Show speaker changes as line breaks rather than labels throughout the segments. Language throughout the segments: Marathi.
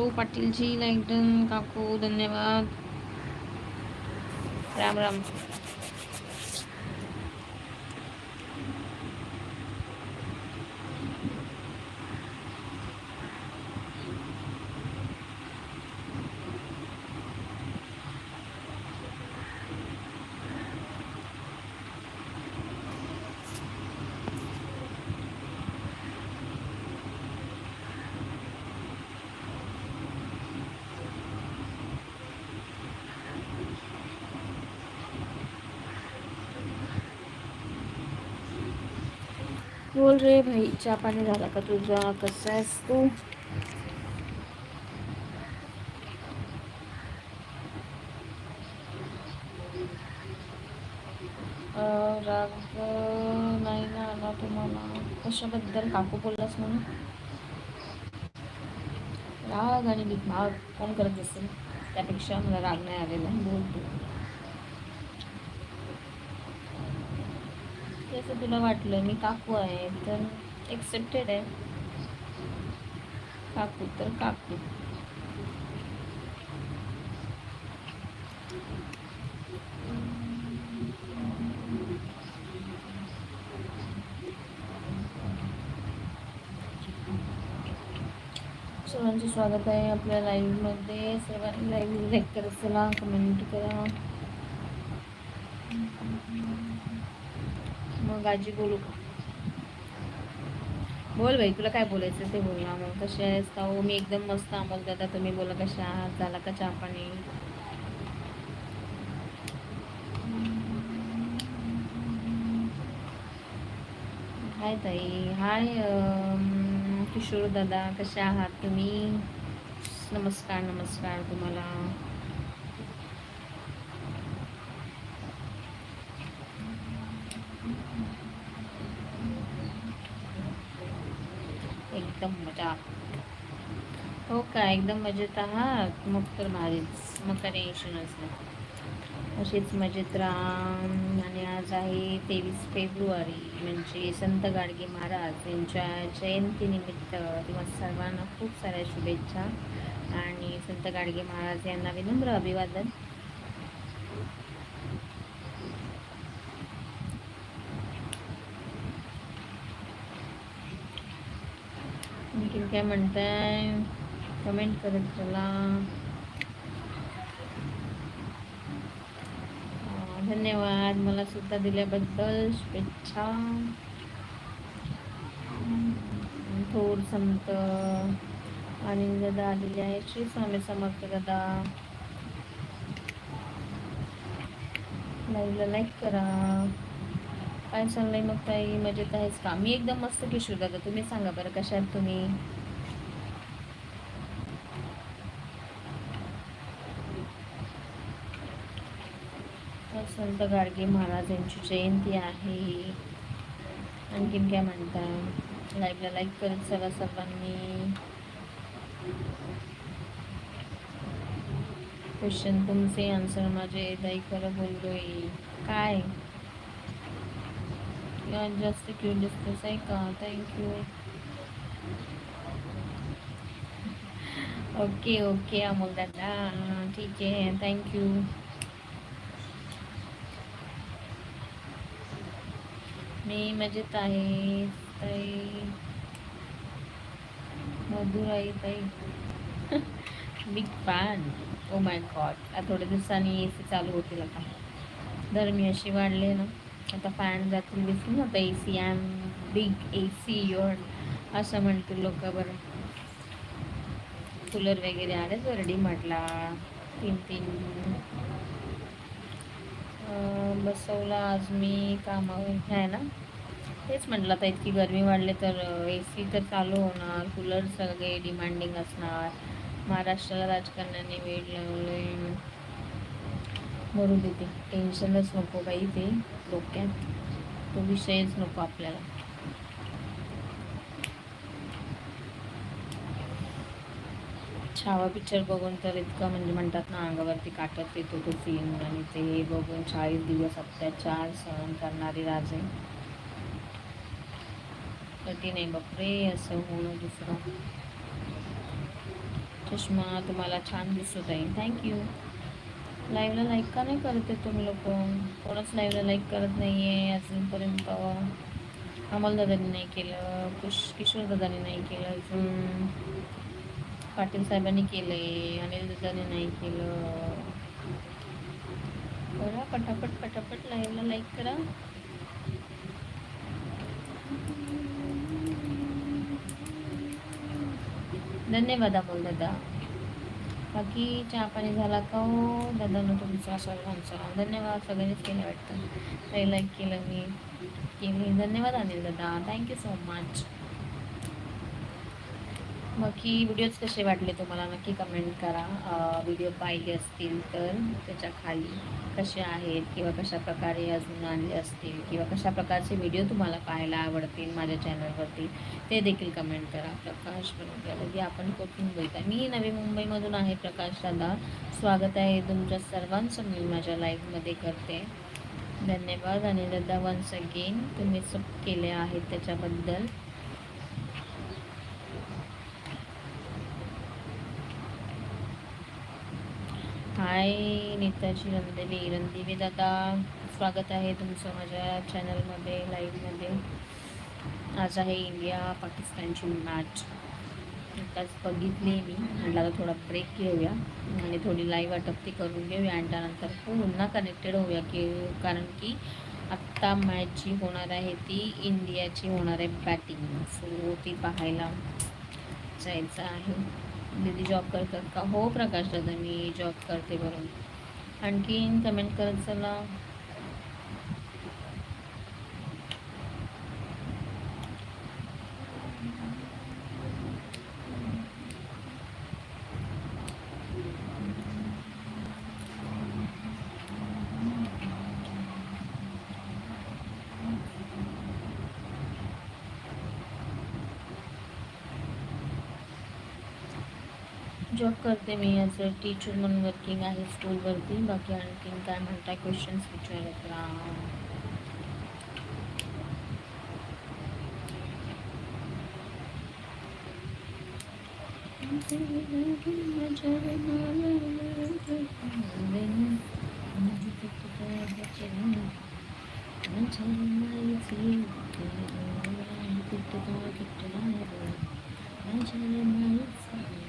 हॅलो पाटीलजी लाईटन काकू धन्यवाद. राम राम. बोल रे भाई चहा पाणी झाला का तुझा? कसा आहेस तू? राग नाही ना आला तुम्हाला. कशाबद्दल काकू बोललास म्हणून? राग आणि भाग कोण करत असेल? त्यापेक्षा मला राग नाही आलेला. बोल तू. असं तुला वाटलं मी काकू आहे तर एक्सेप्टेड आहे. काकू तर काकू. सर्वांचे स्वागत आहे आपल्या लाईव्हमध्ये सर्वांनी लाईव्ह लाईक करत चला कमेंट करा. मग आजी बोलू का? बोल भाई तुला काय बोलायचं ते बोल ना मग. कसे आहेस का हो? मी एकदम मस्त अमोल दादा तुम्ही बोला कशा आहात? झाला का चहा पाणी? हाय ताई. हाय किशोर दादा. कशा आहात तुम्ही? नमस्कार नमस्कार तुम्हाला. एकदम हो का? एकदम मजेत आहात? मग तर भारीच. मग काय टेन्शनच नाही अशीच मजेत राम. आणि आज आहे तेवीस फेब्रुवारी. म्हणजे संत गाडगे महाराज यांच्या जयंतीनिमित्त किंवा सर्वांना खूप साऱ्या शुभेच्छा. आणि संत गाडगे महाराज यांना विनम्र अभिवादन आणखीन काय म्हणताय? कमेंट करत चला. धन्यवाद. मला सुद्धा दिल्याबद्दल शुभेच्छा. थोर संत आणि दादा आलेले आहे श्री स्वामी समर्थ दादा लाईव्हला लाईक करा. काय चाललंय मग ताई? मजेत आहेच का? मी एकदम मस्त किशोर दादा. तुम्ही सांगा बरं कशा आहात तुम्ही? संत गाडगे महाराज यांची जयंती आहे. आणखीन काय म्हणता? लाईव्हला लाईक करत सगळ्या सर्वांनी. क्वेश्चन तुमचे आन्सर माझे ताई बोललोय बोलतोय. काय? जास्त क्यू डिस्कस आहे का? थँक्यू ओके ओके अमोल दादा. ठीक आहे थँक्यू मी मजेत आहे. ताई. मधुराई ताई. Big fan oh my God थोड्या दिवसांनी ए सी चालू होतील आता. मी अशी वाढले ना. आता फॅन जातील दिसतील ना आता A C M big A C your असं म्हणतील लोक बरं. कूलर वगैरे आले तर रेडी म्हटला तीन तीन बसवला आज मी कामावर आहे ना तेच म्हटलं आता इतकी गरमी वाढली तर ए सी तर चालू होणार. कूलर सगळे डिमांडिंग असणार. महाराष्ट्राला राजकारणाने वेळ लावले मरू देते. टेन्शनच नको बाई ते डोक्यात. तो विषयच नको आपल्याला. छावा पिक्चर बघून तर इतकं म्हणजे म्हणतात ना अंगावरती काटत येतो तो सीन आणि ते बघून चाळीस दिवस अत्याचार सहन करणारे राजे. कठीण नाही बापरे असं होणं दुसरं. चष्मा तुम्हाला छान दिसत आहे थँक्यू लाईव्हला लाईक का नाही करत आहे तुम्ही लोक? कोणच लाईव्हला लाईक करत नाही आहे अजूनपर्यंत अमल दादानी नाही केलं कुश किशोर दादानी नाही केलं अजून. पाटील साहेबांनी केलं आहे अनिल दादानी नाही केलं करा पटापट पटापट लाईव्हला लाईक करा धन्यवाद अमोल दादा बाकी चहा पाणी झाला का हो दादानं तुमचा सर्वांचा धन्यवाद सगळ्यांनीच केलं वाटतं काही लाईक केलं मी केली धन्यवाद अनिल दादा थँक्यू सो मच बाकी व्हिडिओज कसे वाटले तुम्हाला? नक्की कमेंट करा. व्हिडिओ पाहिले असतील तर त्याच्याखाली कसे आहेत किंवा कशा प्रकारे अजून आणले असतील किंवा कशा प्रकारचे व्हिडिओ तुम्हाला पाहायला आवडतील माझ्या चॅनलवरती ते देखील कमेंट करा. प्रकाश बनवलं आपण कुठून बोलता मी नवी मुंबईमधून आहे प्रकाश दादा. स्वागत आहे तुमच्या सर्वांचं. मी माझ्या लाईफमध्ये करते. धन्यवाद. आणि दादा वन्स अगेन तुम्ही सब केले आहेत त्याच्याबद्दल. हाय नेताजी रणदेवी रणदेवी दादा स्वागत आहे तुमचं माझ्या चॅनलमध्ये लाईव्हमध्ये. आज आहे इंडिया पाकिस्तानची मॅच. आताच बघितली मी. म्हटलं आता थोडा ब्रेक घेऊया आणि थोडी लाईव्ह अटकती करून घेऊया आणि त्यानंतर पुन्हा कनेक्टेड होऊया की कारण की आत्ता मॅच जी होणार आहे ती इंडियाची होणार आहे बॅटिंग सो ती पाहायला जायचं आहे. दीदी जॉब करतात का? हो प्रकाश दादा मी जॉब करते बरोबर. आणखीन कमेंट करत चला. जॉब करते मी ॲज अ टीचर म्हणून वर्किंग आहे स्कूलवरती बाकी आणखीन काय म्हणताय क्वेश्चन्स विचारत राहा. कुठं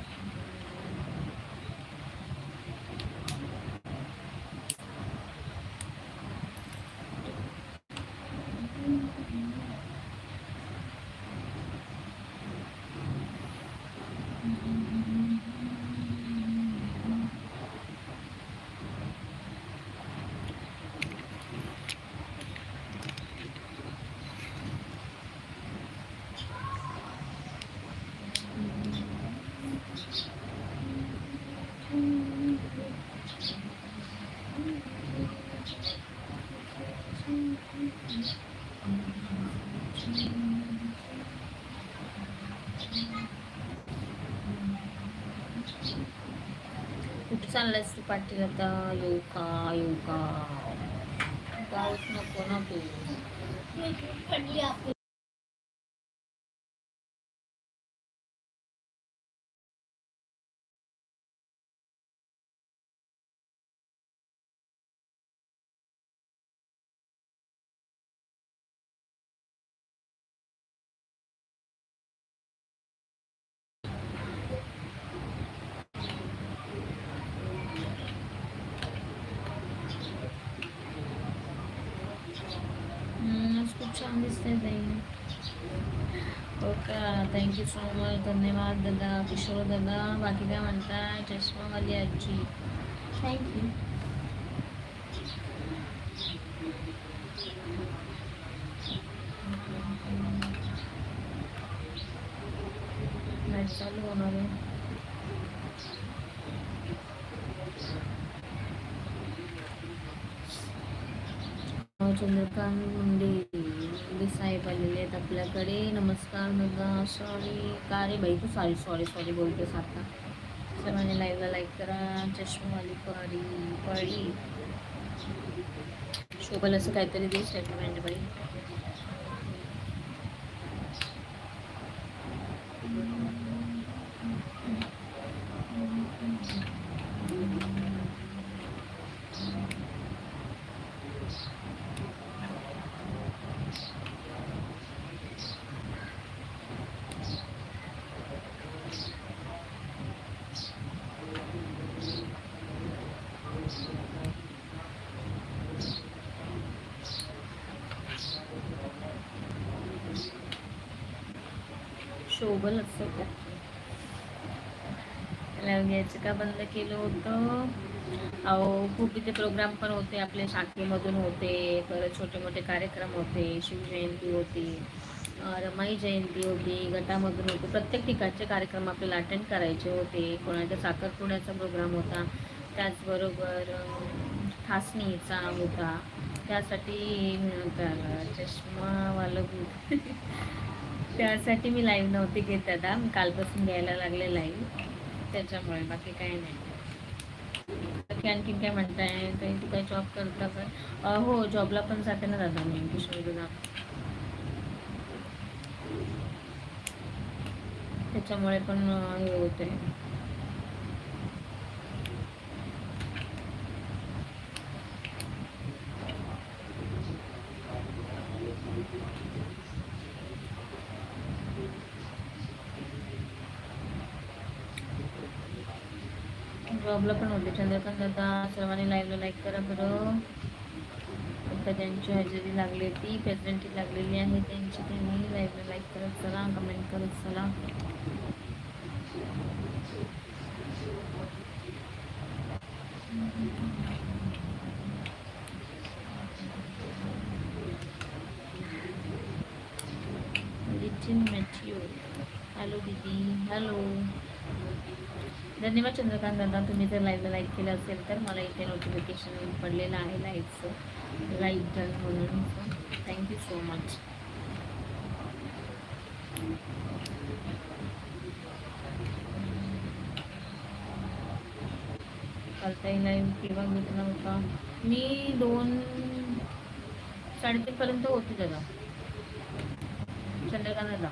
चाललायस तू पाटील आता? येऊ का? येऊ का? पाऊस नको ना तू हम्म, आज खूप छान दिसतंय ताई. हो का? थँक्यू सो मच धन्यवाद दादा किशोर दादा. बाकी काय म्हणताय? चष्मावाली आजी. थँक्यू मॅच चालू होणार आहे. चंद्रकांत मुंडे मुंडे साहेब आलेले आहेत आपल्याकडे नमस्कार दादा सॉरी का रे बाई तू सॉरी सॉरी सॉरी बोलते सारखा. म्हणजे लाईव्हला लाईक करा. चष्मावाली पडी पडी शोभल असं काहीतरी दे स्टेटमेंट बाई शोभल असं लाईव्ह घ्यायचं का बंद केलं होतं. अहो खूप इथे प्रोग्राम पण होते आपल्या शाखेमधून होते परत छोटे मोठे कार्यक्रम होते शिवजयंती होती रमाई जयंती होती गटामधून होते प्रत्येक ठिकाणचे कार्यक्रम आपल्याला अटेंड करायचे होते. कोणाच्या साखरपुड्याचा प्रोग्राम होता त्याचबरोबर ठासणीचा होता. त्यासाठी चष्मावालं बूट त्यासाठी मी लाईव्ह नव्हते घेत आता. मी कालपासून घ्यायला लागले लाईव्ह त्याच्यामुळे बाकी काही नाही. बाकी आणखीन काय म्हणताय? काही तू काय जॉब करता का? हो जॉबला पण जाते ना दादा मी किशोरीला त्याच्यामुळे पण हे होते जॉबला पण होते चंद्रकांत दादा सर्वांनी लाईव्हला लाईक करा बरं आता ज्यांची हजेरी लागली होती प्रेझेंटी लागलेली आहे त्यांची त्यांनी लाईव्हला लाईक करत चला कमेंट करत चला हॅलो दीदी हॅलो धन्यवाद चंद्रकांत दादा तुम्ही जर लाईव्हला लाईक केलं असेल तर मला इथे नोटिफिकेशन पडलेलं आहे लाईव्हचं लाईक डन म्हणून. थँक्यू सो मच कालताही लाईव्ह किंवा घेतला होता? मी दोन साडेतीनपर्यंत होती दादा. चंद्रकांत दादा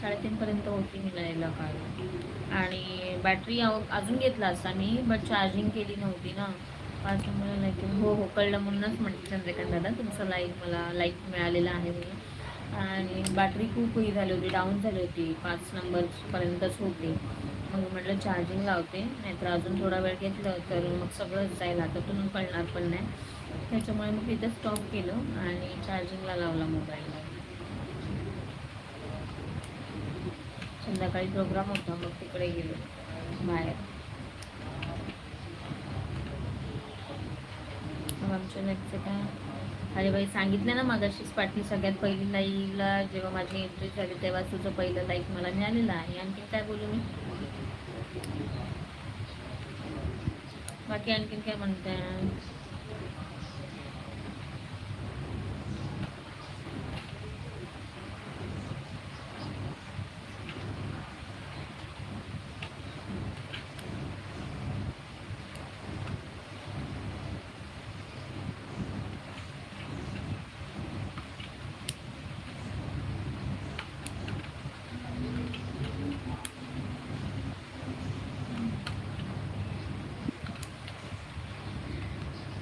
साडेतीनपर्यंत होती मी लाईव्हला काल. आणि बॅटरी अजून घेतला असता मी बट चार्जिंग केली नव्हती ना. त्याच्यामुळे लाईक हो हो कळलं म्हणूनच म्हणते चंद्रकांत दादा तुमचं लाईक मला लाईक मिळालेला आहे म्हणून. आणि बॅटरी खूप ही झाली होती डाऊन झाली होती पाच नंबरपर्यंतच होती. मग म्हटलं चार्जिंग लावते नाहीतर अजून थोडा वेळ घेतलं तर मग सगळंच जाईल हातातून कळणार पण नाही. त्याच्यामुळे मग इथं स्टॉप केलं आणि चार्जिंगला लावला मोबाईलला संध्याकाळी प्रोग्राम होता मग तिकडे गेलो बाहेर. मग आमच्या नेटचं काय अरे बाई सांगितलं ना मागाशीच पाठी सगळ्यात पहिली लाईव्हला जेव्हा माझी एंट्री झाली तेव्हा तुझं पहिलं लाईक मला मिळालेलं आहे. आणखी काय बोलू मी? बाकी आणखीन काय म्हणताय?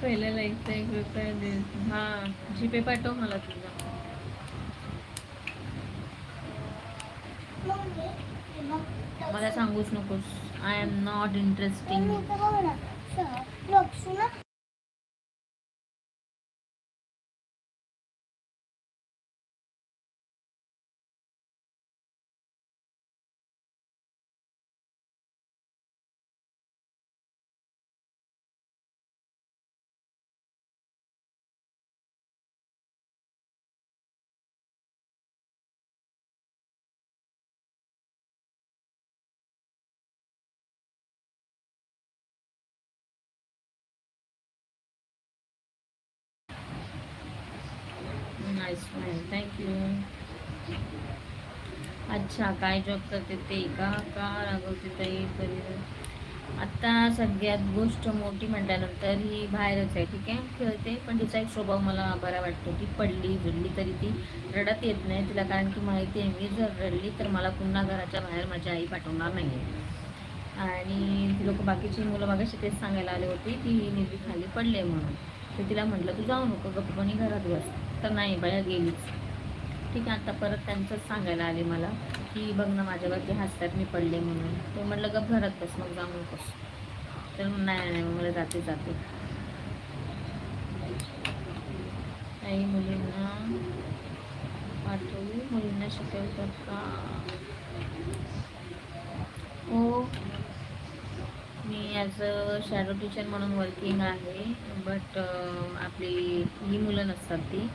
पहिल्या लाईकचा एक रुपया दे हा जीपे पाठव मला तुझा. मला सांगूच नकोस. I am not interesting nice smile thank you अच्छा काय जॉब करते ते का? का रागवते ताई? तरी. आत्ता सगळ्यात गोष्ट मोठी म्हटल्यानंतर ही बाहेरच आहे. ठीक आहे? खेळते पण तिचा एक स्वभाव मला बरा वाटतो. ती पडली झुडली तरी ती रडत येत नाही तिला कारण की माहिती आहे मी जर रडली तर मला पुन्हा घराच्या बाहेर माझी आई पाठवणार नाही आणि ती लोक बाकीची मुलं मागाशी तेच सांगायला आले होते की निर्वी खाली पडले म्हणून. तर तिला म्हटलं तू जाऊ नको गप्पणी घरात बस. तर नाही बाया गेलीच. ठीक आहे आता परत त्यांचंच सांगायला आले मला की बघ ना माझ्यावरती हसतात मी पडले म्हणून. तर म्हटलं गप घरात बस मग जाऊ नकोस तर नाही नाही मला जाते जाते. काही मुलींना पाठवली मुलींना शिकवतात का? हो ॲज अ शॅडो टीचर म्हणून वर्किंग आहे बट आपली ही मुलं नसतात ती.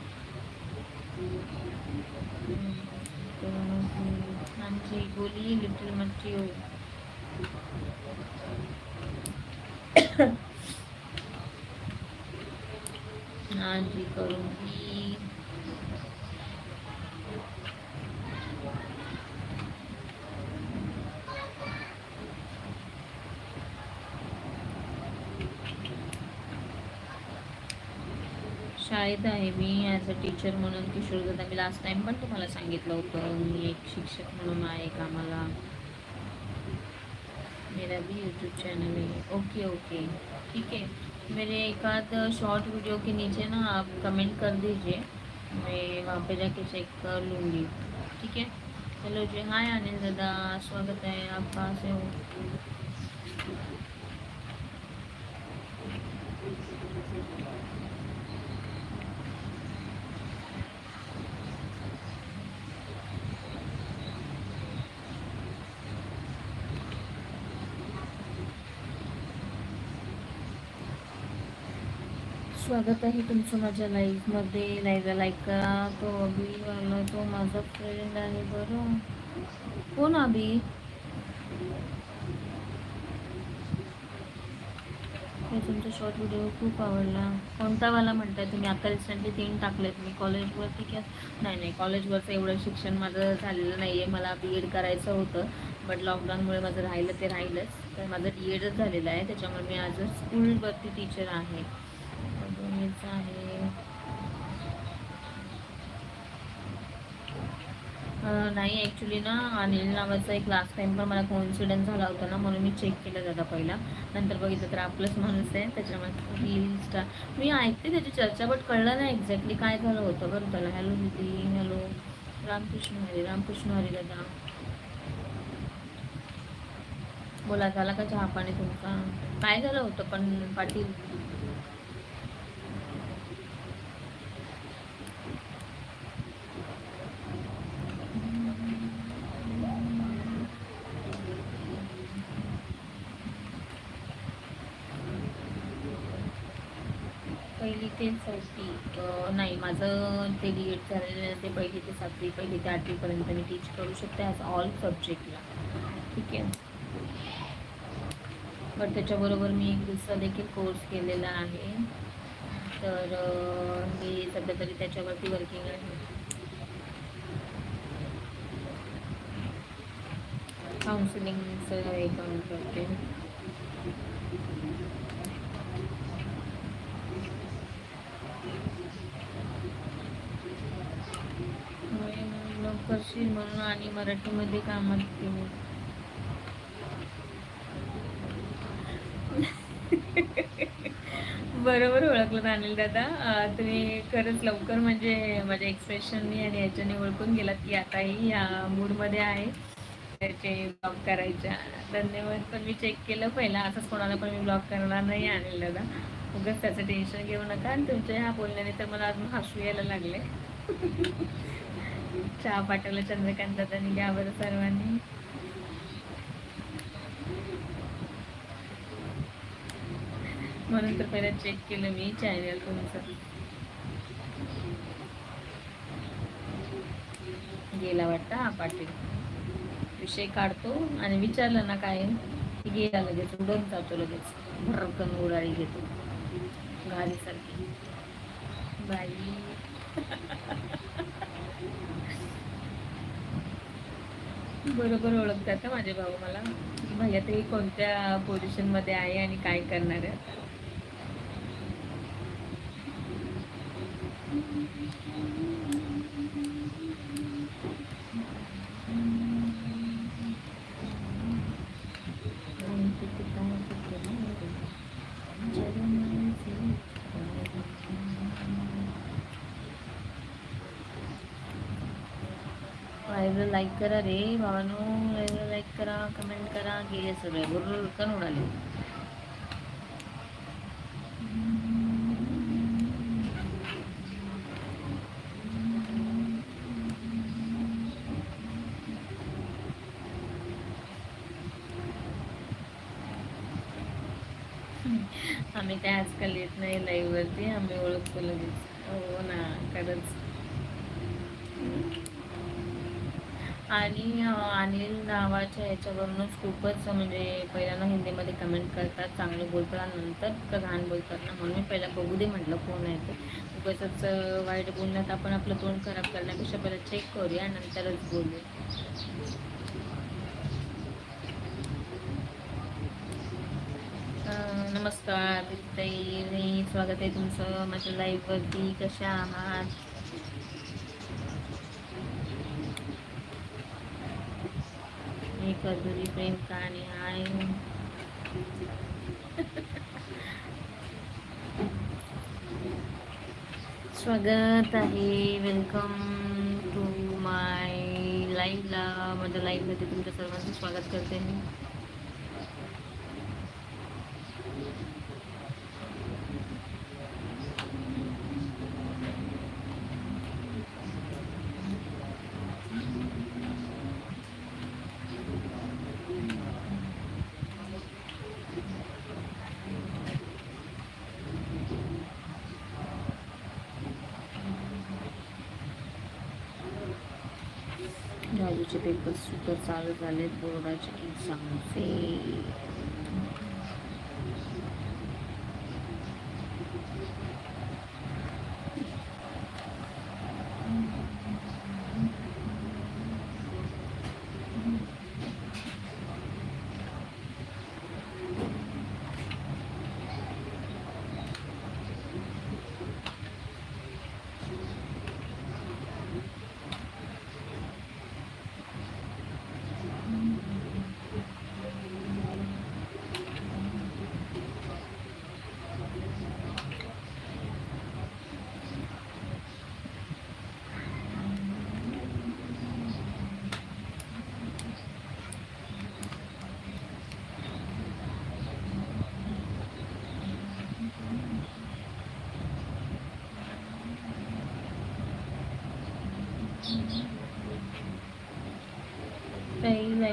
आमची बोली लिटल मच्छी हां जी करूँगी शाळेत आहे मी ॲज अ टीचर किशोर दादा. मी लास्ट टाइम पण तुम्हाला सांगितलं एक शिक्षक म्हणून आहे कामाला. मेरा भी यूट्यूब चैनल है. ओके ओके ठीक है मेरे एक आध शॉर्ट वीडियो के नीचे ना आप कमेंट कर दीजिए. मैं वहाँ पे जाके चेक कर लूँगी. ठीक है? हेलो जी. हाय अनिल दादा. स्वागत है. आप कहाँ से हो? स्वागत आहे तुमचं माझ्या लाईफमध्ये लाईव्हला लाईक करा. तो अभिवाला तो माझा फ्रेंड आहे बरं. कोण अभि? तुमचा शॉर्ट व्हिडिओ खूप आवडला. कोणता वाला म्हणताय तुम्ही? आता रिसेंटली तीन टाकलेत. मी कॉलेजवरती किंवा नाही नाही. कॉलेजवरचं एवढं शिक्षण माझं झालेलं नाही आहे मला बी एड करायचं होतं. बट लॉकडाऊनमुळे माझं राहिलं ते राहिलंच. तर माझं डी एडच झालेलं आहे. त्याच्यामुळे मी आज स्कूलवरती टीचर आहे दोन्हीचं आहे नाही ॲक्च्युली ना अनिल नावाचा एक लास्ट टाईम पण मला कोइन्सिडन्स झाला होता ना म्हणून मी चेक केलं जातं पहिला. नंतर बघितलं तर आपलंच माणूस आहे त्याच्यामुळे रील स्टार मी ऐकते त्याची चर्चा बट कळलं नाही एक्झॅक्टली काय झालं होतं बरं त्याला. हॅलो दीदी हॅलो रामकृष्ण हरी रामकृष्ण हरी दादा. बोला झाला का चहा पाणी तुमचा? काय झालं होतं पण पाटील? पहिली नाही माझं ते डी एड झालेलं ते पहिली ते सातवी पहिली ते आठवीपर्यंत मी टीच करू शकते ॲज ऑल सब्जेक्टला ठीक आहे? बट त्याच्याबरोबर मी एक दुसरा देखील कोर्स केलेला आहे. तर मी सध्या तरी त्याच्यावरती वर्किंग आहे. काउन्सिलिंगचं हे काम करते. करशील म्हणून आणि मराठीमध्ये कामात केली बरोबर ओळखलं अनिल दादा. तुम्ही खरंच लवकर म्हणजे माझ्या एक्सप्रेशननी आणि याच्याने ओळखून गेलात की आताही या मूडमध्ये आहे. त्याचे ब्लॉग करायच्या. धन्यवाद पण मी चेक केलं पहिला. असंच कोणाला पण मी ब्लॉग करणार नाही अनिल दादा. उगाच त्याचं टेन्शन घेऊ नका. आणि तुमच्या ह्या बोलण्याने तर मला अजून हसू यायला लागले चहा पाठवला चंद्रकांत दादानी घ्या बरं सर्वांनी. म्हणून तर पहिला चेक केलं मी चॅनल तुमचं गेला वाटतं हा पाटील. विषय काढतो आणि विचारलं ना काय गेला लगेच उडून जातो लगेच. भरकन उडाळी घेतो. घालीसारखी बाई. बरोबर ओळखतात माझे भाऊ मला? भैया ते कोणत्या पोझिशनमध्ये आहे आणि काय करणार आहे? लाईव्हला लाईक करा रे भावानो. लाईव्हला लाईक करा कमेंट करा. की हे सगळे बरोबर कन उडाले. आम्ही काय आजकाल येत नाही लाईव्हवरती आम्ही ओळखतो लगेच. हो ना खरंच. अनिल नावाच्या ह्याच्यावरूनच खूपच म्हणजे पहिल्यांदा हिंदीमध्ये कमेंट करतात चांगलं बोलतात नंतर का घाण बोलतात ना. म्हणून मी पहिला बघू दे म्हटलं कोण आहे ते. उगाचच वाईट बोलण्यात आपण आपलं तोंड खराब करण्यापेक्षा पहिला चेक करूया नंतरच बोलूया. नमस्कार ताई स्वागत आहे तुमचं माझ्या लाईव्हवरती कशा आहात? एक अधुरी प्रेम कहाणी आहे. स्वागत आहे. वेलकम टू माय लाईव्हला माझ्या लाईव्हमध्ये तुमच्या सर्वांचं स्वागत करते मी. चालू झाले बोर्डाचे एक्झामचे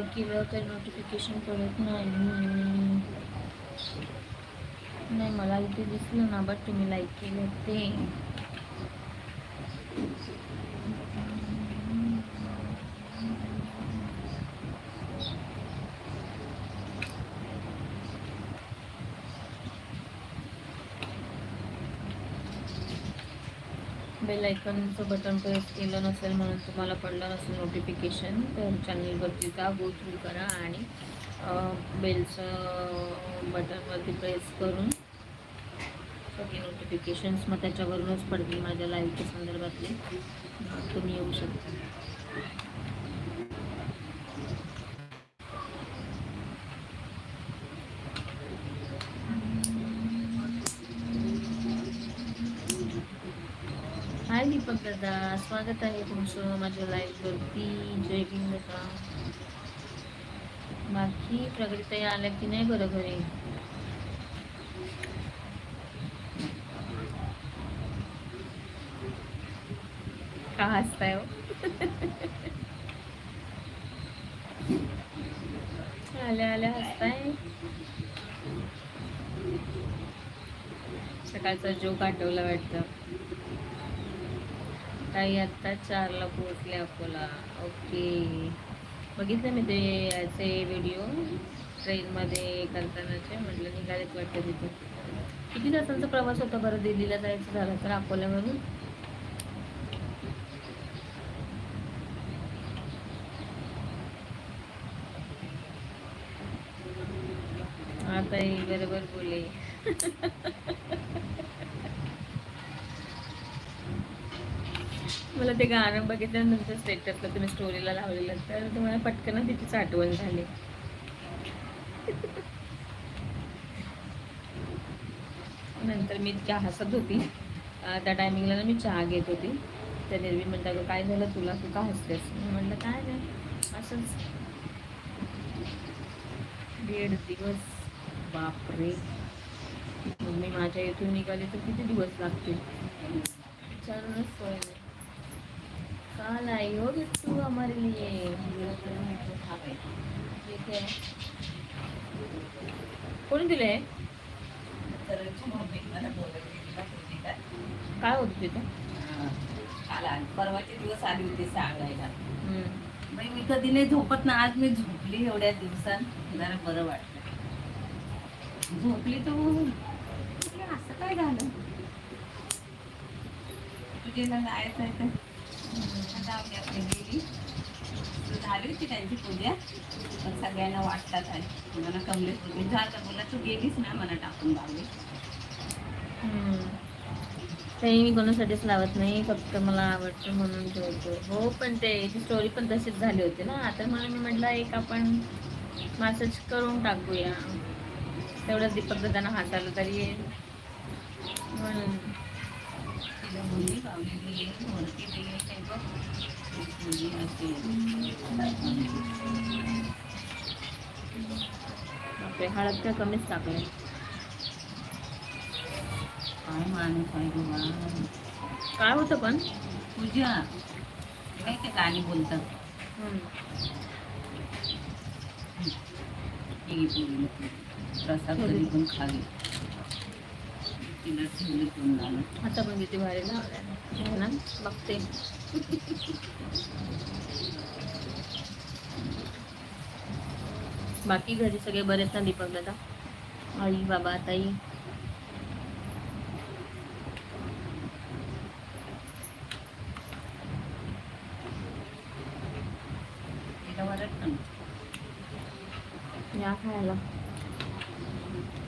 काही केलं तर नोटिफिकेशन पडत नाही नाही मला इथे दिसलं ना बट तुम्ही लाईक केलं ते बेल आयकॉनचं बटन प्रेस केलं नसेल म्हणून तुम्हाला पडलं नसेल नोटिफिकेशन तर चॅनलवरती जा गो थ्रू करा आणि बेलचं बटनवरती प्रेस करून सगळे नोटिफिकेशन्स मग त्याच्यावरूनच पडतील माझ्या लाईव्हच्या संदर्भातले. तुम्ही येऊ शकता हाय दीपक दादा स्वागत आहे तुमचं माझ्या लाईफवरती जय भीम दादा बाकी प्रगतीताई आल्या की नाही बरं घरी? का हसताय हो? आल्या आल्या हसताय? सकाळचा जोक आठवला वाटतं. ताई आत्ता चारला पोहोचले अकोला. ओके. बघितलं मी ते याचे व्हिडिओ ट्रेनमध्ये करतानाचे. म्हटलं निघालेत वाटतं तिथे. किती तासांचा प्रवास होता बरं दिल्लीला जायचं झालं तर अकोल्यावरून आता बरोबर बोले मला ते गाणं बघितल्यानंतर स्टेटसला तुम्ही स्टोरीला लावलेलं तर तुम्हाला पटकन तिचीच आठवण झाली. नंतर मी चहा हसत होती. त्या टायमिंगला ना मी चहा घेत होती. त्या निर्वी म्हणता "गं, काय झालं तुला? तू का हसतेस? मी म्हटलं काय नाही असंच. दीड दिवस. बापरे. मग मी माझ्या इथून निघाले तर किती दिवस लागतील? विचारूनच सोय नाही काल आई हो बिट्टू हमारे लिए ठीक है कोणी दिले. काय होतं तिथे
आली. परवाचे दिवस आली होती सांगायला
हम्म.
बाई मी कधी नाही झोपत ना आज मी झोपली एवढ्या दिवसात जरा बरं वाटलं झोपली तर म्हटलं, असं काय झालं पूजेला जायचं आहे तर आता आपली आपली गेली झाली होती त्यांची पूजा पण सगळ्यांना वाटतात आहे मला कमले तुम्ही झालं बोला तू गेलीस ना मला टाकून गावी
तरी मी कोणासाठीच लावत नाही फक्त मला आवडतं म्हणून ठेवतो हो पण ते स्टोरी पण तशीच झाली होती ना. आता मला मी म्हटलं एक आपण मॅसेज करून टाकूया. तेवढंच दीपक दादांना हाताळलं तरी येईल. म्हणून. बापरे हळद काय कमीच टाकले
काय माणूस आहे
काय होतं पण?
पूजा काय ते गाणी बोलतात. ही प्रसाद कधी पण खाली तिला ठेवली कोण
आता पण किती भारी लावलाय ना? बघते. बाकी घरी सगळे बरेच ना दीपक दादा आई बाबा ताई
तिला वरच पण
या खायला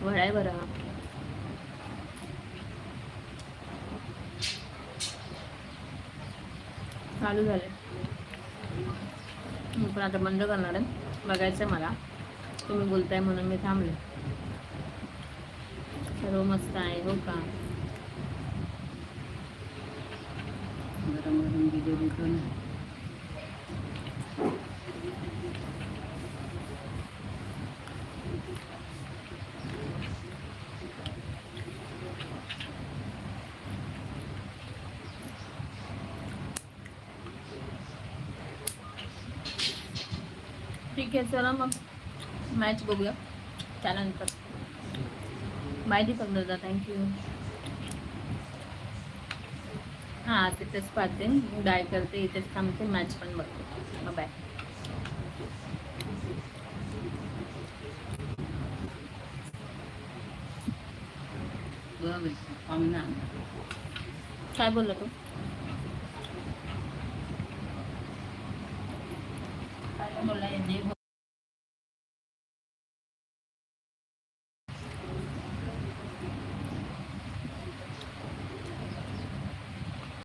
वडाय बरा चालू झाले मी पण आता बंद करणार आहे बघायचं आहे मला. तुम्ही बोलताय म्हणून मी थांबले. सर्व मस्त आहे हो का?
गरम गरम
ठीक आहे चला मग. मॅच बघूया. त्यानंतर. बाय दीपक दादा थँक्यू हां तिथेच पाहते. डाय करते इथेच थांबते मॅच पण बघते. बाय काय बोलला तू?